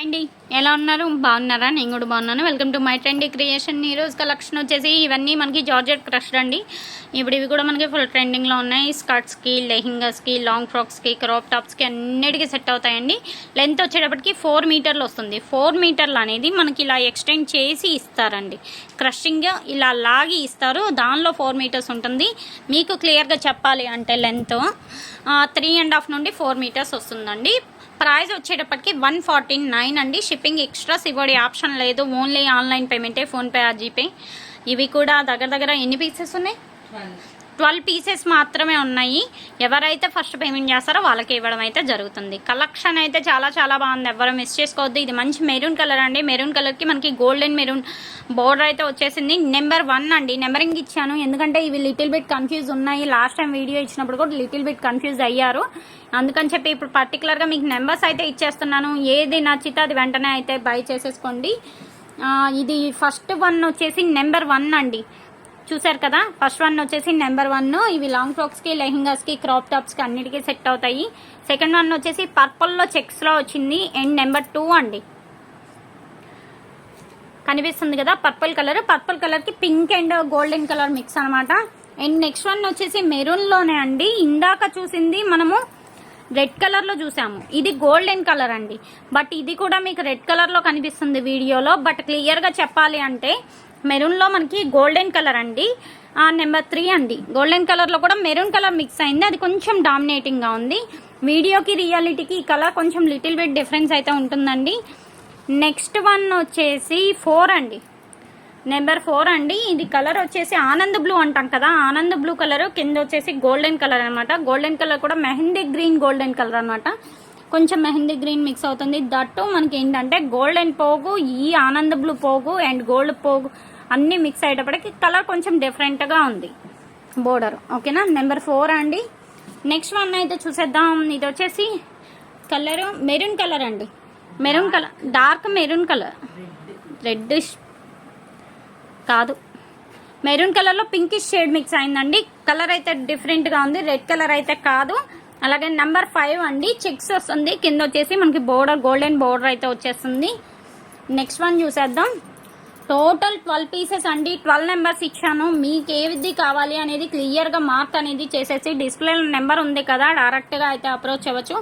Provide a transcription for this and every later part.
అండి ఎలా ఉన్నారు? బాగున్నారా? నేను కూడా బాగున్నాను. Welcome to my trendy creation ఈరోజు కలెక్షన్ వచ్చేసి ఇవన్నీ మనకి జార్జెట్ క్రష్ అండి. ఇప్పుడు ఇవి కూడా మనకి ఫుల్ ట్రెండింగ్లో ఉన్నాయి. స్కర్ట్స్కి లెహింగాస్కి లాంగ్ ఫ్రాక్స్కి క్రాప్ టాప్స్కి అన్నిటికీ సెట్ అవుతాయండి. లెంత్ వచ్చేటప్పటికి ఫోర్ మీటర్లు వస్తుంది. ఫోర్ మీటర్లు అనేది మనకి ఇలా ఎక్స్టెండ్ చేసి ఇస్తారండి. క్రషింగ్ ఇలా లాగి ఇస్తారు. దానిలో ఫోర్ మీటర్స్ ఉంటుంది. మీకు క్లియర్గా చెప్పాలి అంటే లెంత్ త్రీ అండ్ హాఫ్ నుండి ఫోర్ మీటర్స్ వస్తుందండి. ప్రైస్ వచ్చేటప్పటికి వన్ ఫార్టీ నైన్ అండి. షిప్పింగ్ ఎక్స్ట్రాస్ ఇవ్వడే ఆప్షన్ లేదు. ఓన్లీ ఆన్లైన్ పేమెంటే ఫోన్పే ఆ జీపే ఇవి కూడా దగ్గర దగ్గర ఎన్ని పీసెస్ ఉన్నాయి? ట్వెల్వ్ పీసెస్ మాత్రమే ఉన్నాయి. ఎవరైతే ఫస్ట్ పేమెంట్ చేస్తారో వాళ్ళకి ఇవ్వడం అయితే జరుగుతుంది. కలెక్షన్ అయితే చాలా చాలా బాగుంది. ఎవరు మిస్ చేసుకోవద్దు. ఇది మంచి మెరూన్ కలర్ అండి. మెరూన్ కలర్కి మనకి గోల్డెన్ మెరూన్ బోర్డర్ అయితే వచ్చేసింది. నెంబర్ వన్ అండి. నెంబరింగ్ ఇచ్చాను. ఎందుకంటే ఇవి లిటిల్ బిట్ కన్ఫ్యూజ్ ఉన్నాయి. లాస్ట్ టైం వీడియో ఇచ్చినప్పుడు కూడా లిటిల్ బిట్ కన్ఫ్యూజ్ అయ్యారు. అందుకని చెప్పి ఇప్పుడు పర్టికులర్గా మీకు నెంబర్స్ అయితే ఇచ్చేస్తున్నాను. ఏది నచ్చితే అది వెంటనే అయితే బై చేసేసుకోండి. ఇది ఫస్ట్ వన్ వచ్చేసి నెంబర్ వన్ అండి. చూసారు కదా? ఫస్ట్ వన్ వచ్చేసి నెంబర్ వన్ ఇవి లాంగ్ ఫ్రాక్స్కి లెహంగాస్కి క్రాప్ టాప్స్కి అన్నిటికీ సెట్ అవుతాయి. సెకండ్ వన్ వచ్చేసి పర్పుల్లో చెక్స్లో వచ్చింది. అండ్ నెంబర్ టూ అండి. కనిపిస్తుంది కదా? పర్పుల్ కలర్ పర్పుల్ కలర్కి pink and golden colour mix అనమాట అండ్ నెక్స్ట్ వన్ వచ్చేసి మెరూన్లోనే అండి. ఇందాక చూసింది మనము రెడ్ కలర్లో చూసాము. ఇది గోల్డెన్ కలర్ అండి. బట్ ఇది కూడా మీకు రెడ్ కలర్లో కనిపిస్తుంది వీడియోలో. బట్ క్లియర్గా చెప్పాలి అంటే మెరూన్లో మనకి గోల్డెన్ కలర్ అండి. నెంబర్ త్రీ అండి. గోల్డెన్ కలర్లో కూడా మెరూన్ కలర్ మిక్స్ అయింది. అది కొంచెం డామినేటింగ్గా ఉంది. వీడియోకి రియాలిటీకి ఈ కలర్ కొంచెం లిటిల్ బిట్ డిఫరెన్స్ అయితే ఉంటుందండి. నెక్స్ట్ వన్ వచ్చేసి ఫోర్ అండి. నెంబర్ ఫోర్ అండి. ఇది కలర్ వచ్చేసి ఆనంద్ బ్లూ అంటాం కదా. Anand blue colour. కింద వచ్చేసి గోల్డెన్ కలర్ అనమాట గోల్డెన్ కలర్ కూడా మెహందీ గ్రీన్ గోల్డెన్ కలర్ అనమాట కొంచెం మెహందీ గ్రీన్ మిక్స్ అవుతుంది. దట్టు మనకి ఏంటంటే గోల్డెన్ పోగు ఈ ఆనంద్ బ్లూ పోగు అండ్ గోల్డ్ పోగు అన్నీ మిక్స్ అయ్యేటప్పటికి కలర్ కొంచెం డిఫరెంట్గా ఉంది. బోర్డర్ ఓకేనా? నెంబర్ ఫోర్ అండి. నెక్స్ట్ వన్ అయితే చూసేద్దాం. ఇది వచ్చేసి కలర్ మెరూన్ కలర్ అండి. Maroon colour dark maroon colour red కాదు. మెరూన్ కలర్లో పింకిష్ షేడ్ మిక్స్ అయిందండి. కలర్ అయితే డిఫరెంట్గా ఉంది. రెడ్ కలర్ అయితే కాదు. అలాగే నెంబర్ ఫైవ్ అండి. చెక్స్ వస్తుంది. కింద వచ్చేసి మనకి బోర్డర్ గోల్డెన్ బోర్డర్ అయితే వచ్చేస్తుంది. నెక్స్ట్ వన్ చూసేద్దాం. టోటల్ ట్వెల్వ్ పీసెస్ అండి. ట్వెల్వ్ నెంబర్స్ ఇచ్చాను. మీకు ఏది కావాలి అనేది క్లియర్గా మార్క్ అనేది చేసేసి డిస్ప్లే నెంబర్ ఉంది కదా డైరెక్ట్గా అయితే అప్రోచ్ అవ్వచ్చు.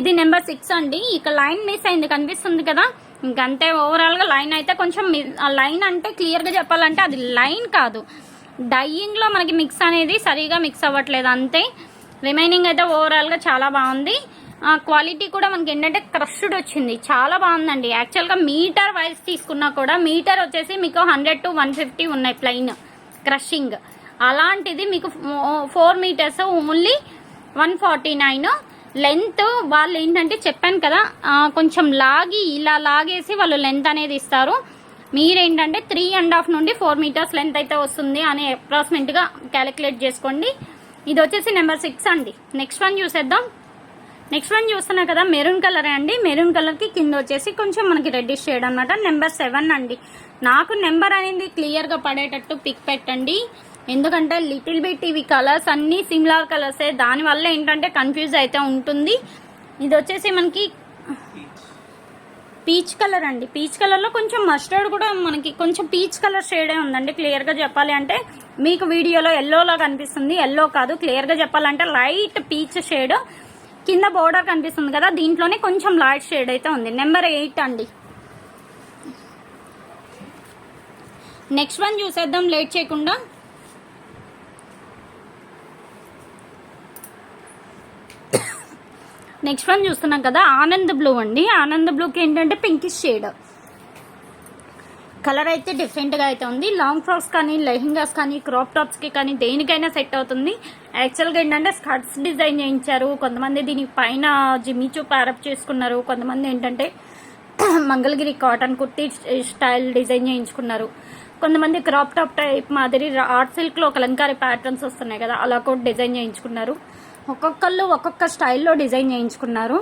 ఇది నెంబర్ సిక్స్ అండి. ఇక లైన్ మిస్ అయింది కనిపిస్తుంది కదా. ఇంకంతే ఓవరాల్గా లైన్ అయితే కొంచెం ఆ లైన్ అంటే క్లియర్గా చెప్పాలంటే అది లైన్ కాదు. డైయింగ్లో మనకి మిక్స్ అనేది సరిగా మిక్స్ అవ్వట్లేదు అంతే. రిమైనింగ్ అయితే ఓవరాల్గా చాలా బాగుంది. క్వాలిటీ కూడా మనకి ఏంటంటే క్రష్డ్ వచ్చింది. చాలా బాగుందండి. యాక్చువల్గా మీటర్ వైజ్ తీసుకున్నా కూడా మీటర్ వచ్చేసి మీకు హండ్రెడ్ టు వన్ ఫిఫ్టీ ఉన్నాయి ప్లెయిన్ క్రషింగ్. అలాంటిది మీకు four meters only one forty nine. Length వాళ్ళు ఏంటంటే చెప్పాను కదా కొంచెం లాగి ఇలా లాగేసి వాళ్ళు లెంత్ అనేది ఇస్తారు. మీరేంటంటే త్రీ అండ్ హాఫ్ నుండి ఫోర్ మీటర్స్ లెంత్ అయితే వస్తుంది అని అప్రాక్సిమేట్గా క్యాలిక్యులేట్ చేసుకోండి. ఇది వచ్చేసి నెంబర్ సిక్స్ అండి. నెక్స్ట్ వన్ చూసేద్దాం. నెక్స్ట్ వన్ చూస్తున్నా కదా మెరూన్ కలర్ అండి. మెరూన్ కలర్కి కింద వచ్చేసి కొంచెం మనకి రెడ్డిష్ షేడ్ అనమాట నెంబర్ సెవెన్ అండి. నాకు నెంబర్ అనేది క్లియర్గా పడేటట్టు పిక్ పెట్టండి. ఎందుకంటే లిటిల్ బిట్ ఇవి కలర్స్ అన్నీ సిమిలర్ కలర్సే దానివల్ల ఏంటంటే కన్ఫ్యూజ్ అయితే ఉంటుంది. ఇది వచ్చేసి మనకి పీచ్ కలర్ అండి. పీచ్ కలర్లో కొంచెం మస్టర్డ్ కూడా మనకి కొంచెం పీచ్ కలర్ షేడే ఉందండి. క్లియర్గా చెప్పాలి అంటే మీకు వీడియోలో ఎల్లోలా కనిపిస్తుంది. ఎల్లో కాదు. క్లియర్గా చెప్పాలంటే లైట్ పీచ్ షేడ్ కింద బోర్డర్ కనిపిస్తుంది కదా దీంట్లోనే కొంచెం లైట్ షేడ్ అయితే ఉంది. నెంబర్ ఎయిట్ అండి. నెక్స్ట్ వన్ చూసేద్దాం లేట్ చేయకుండా. నెక్స్ట్ వన్ చూస్తున్నాం కదా ఆనంద్ బ్లూ అండి. ఆనంద్ బ్లూకి ఏంటంటే పింకిష్ షేడ్ కలర్ అయితే డిఫరెంట్గా అయితే ఉంది. లాంగ్ ఫ్రాక్స్ కానీ లెహింగాస్ కానీ క్రాప్ టాప్స్కి కానీ దేనికైనా సెట్ అవుతుంది. యాక్చువల్గా ఏంటంటే స్కర్ట్స్ డిజైన్ చేయించారు. కొంతమంది దీని పైన జిమ్మిచూ ప్యారప్ చేసుకున్నారు. కొంతమంది ఏంటంటే Mangalagiri cotton kurti style design చేయించుకున్నారు. కొంతమంది క్రాప్ టాప్ టైప్ మాదిరి ఆర్ట్ సిల్క్లో కలంకారీ ప్యాటర్న్స్ వస్తున్నాయి కదా అలా కూడా డిజైన్ చేయించుకున్నారు. ఒక్కొక్కళ్ళు ఒక్కొక్క స్టైల్లో డిజైన్ చేయించుకున్నారు.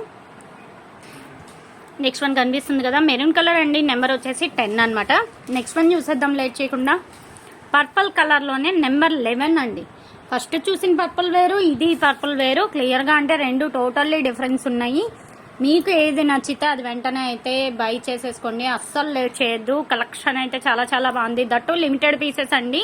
నెక్స్ట్ వన్ కనిపిస్తుంది కదా. మెరూన్ కలర్ అండి. నెంబర్ వచ్చేసి టెన్ అనమాట నెక్స్ట్ వన్ చూసేద్దాం లేట్ చేయకుండా. పర్పుల్ కలర్లోనే నెంబర్ లెవెన్ అండి. ఫస్ట్ చూసిన పర్పుల్ వేరు ఇది పర్పుల్ వేరు. క్లియర్గా అంటే రెండు టోటల్లీ డిఫరెన్స్ ఉన్నాయి. మీకు ఏది నచ్చితే అది వెంటనే అయితే బై చేసేసుకోండి. అస్సలు లేట్ చేయొద్దు. కలెక్షన్ అయితే చాలా చాలా బాగుంది. దట్టు లిమిటెడ్ పీసెస్ అండి.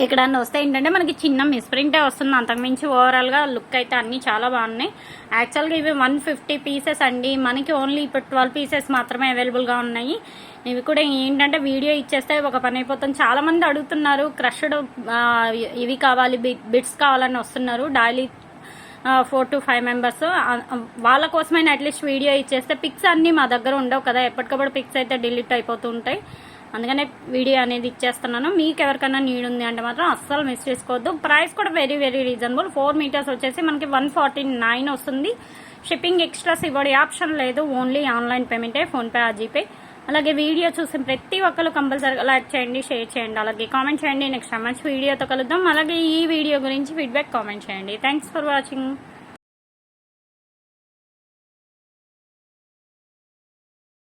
ఎక్కడన్నా వస్తే ఏంటంటే మనకి చిన్న మిస్ప్రింటే వస్తుంది. అంతకుమించి ఓవరాల్గా లుక్ అయితే అన్నీ చాలా బాగున్నాయి. యాక్చువల్గా ఇవి వన్ ఫిఫ్టీ పీసెస్ అండి. మనకి ఓన్లీ ఇప్పుడు ట్వెల్వ్ పీసెస్ మాత్రమే అవైలబుల్గా ఉన్నాయి. ఇవి కూడా ఏంటంటే వీడియో ఇచ్చేస్తే ఒక పని అయిపోతుంది. చాలామంది అడుగుతున్నారు క్రష్డ్ ఇవి కావాలి బిట్స్ కావాలని వస్తున్నారు. Daily four to five members వాళ్ళ కోసమైనా అట్లీస్ట్ వీడియో ఇచ్చేస్తే పిక్స్ అన్నీ మా దగ్గర ఉండవు కదా. ఎప్పటికప్పుడు పిక్స్ అయితే డిలీట్ అయిపోతూ ఉంటాయి. అందుకనే వీడియో అనేది ఇచ్చేస్తున్నాను. మీకు ఎవరికైనా నీడ్ ఉంది అంటే మాత్రం అస్సలు మిస్ చేసుకోవద్దు. ప్రైస్ కూడా very very reasonable four meters వచ్చేసి మనకి వన్ ఫార్టీ నైన్ వస్తుంది. షిప్పింగ్ ఎక్స్ట్రాస్ ఇవ్వడే ఆప్షన్ లేదు. ఓన్లీ ఆన్లైన్ పేమెంటే ఫోన్పే ఆ జీపే అలాగే వీడియో చూసిన ప్రతి ఒక్కరు కంపల్సరీగా లైక్ చేయండి షేర్ చేయండి. అలాగే కామెంట్ చేయండి. నెక్స్ట్ మంచి వీడియోతో కలుద్దాం. అలాగే ఈ వీడియో గురించి ఫీడ్బ్యాక్ కామెంట్ చేయండి. Thanks for watching